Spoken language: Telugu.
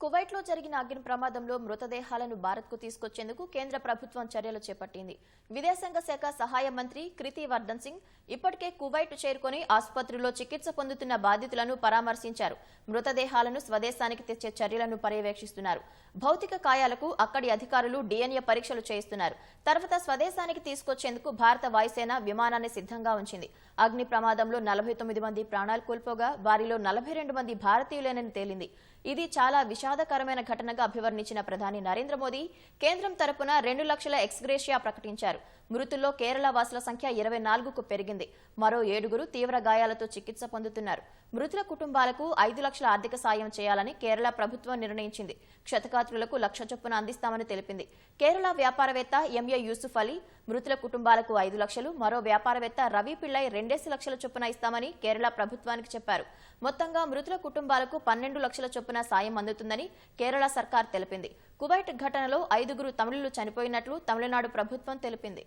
కువైట్లో జరిగిన అగ్ని ప్రమాదంలో మృతదేహాలను భారత్కు తీసుకొచ్చేందుకు కేంద్ర ప్రభుత్వం చర్యలు చేపట్టింది. విదేశాంగ శాఖ సహాయ మంత్రి కృతి వర్ధన్ సింగ్ ఇప్పటికే కువైట్ చేరుకొని ఆసుపత్రిలో చికిత్స పొందుతున్న బాధితులను పరామర్శించారు. మృతదేహాలను స్వదేశానికి తెచ్చే చర్యలను పర్యవేక్షిస్తున్నారు. భౌతిక కాయాలకు అక్కడి అధికారులు డిఎన్ఏ పరీక్షలు చేయిస్తున్నారు. తర్వాత స్వదేశానికి తీసుకొచ్చేందుకు భారత వాయుసేన విమానాన్ని సిద్ధంగా ఉంచింది. అగ్ని ప్రమాదంలో నలభై తొమ్మిది మంది ప్రాణాలు కోల్పోగా వారిలో నలభై రెండు మంది భారతీయులేనని తేలింది. ఇది చాలా విషాదకరమైన ఘటనగా అభివర్ణించిన ప్రధాని నరేంద్ర మోదీ కేంద్రం తరపున రెండు లక్షల ఎక్స్గ్రేషియా ప్రకటించారు. మృతుల్లో కేరళ వాసుల సంఖ్య ఇరవై నాలుగుకు పెరిగింది. మరో ఏడుగురు తీవ్ర గాయాలతో చికిత్స పొందుతున్నారు. మృతుల కుటుంబాలకు ఐదు లక్షల ఆర్థిక సాయం చేయాలని కేరళ ప్రభుత్వం నిర్ణయించింది. క్షతగాత్రులకు లక్ష చొప్పున అందిస్తామని తెలిపింది. కేరళ వ్యాపారవేత్త ఎంఏ యూసుఫ్ అలీ మృతుల కుటుంబాలకు ఐదు లక్షలు మరో వ్యాపారవేత్త రవి పిళ్ళై రెండేసి లక్షల చొప్పున ఇస్తామని కేరళ ప్రభుత్వానికి చెప్పారు. మొత్తంగా మృతుల కుటుంబాలకు పన్నెండు లక్షల చొప్పున సాయం అందుతుందని కేరళ సర్కార్ తెలిపింది. కువైట్ ఘటనలో ఐదుగురు తమిళులు చనిపోయినట్లు తమిళనాడు ప్రభుత్వం తెలిపింది.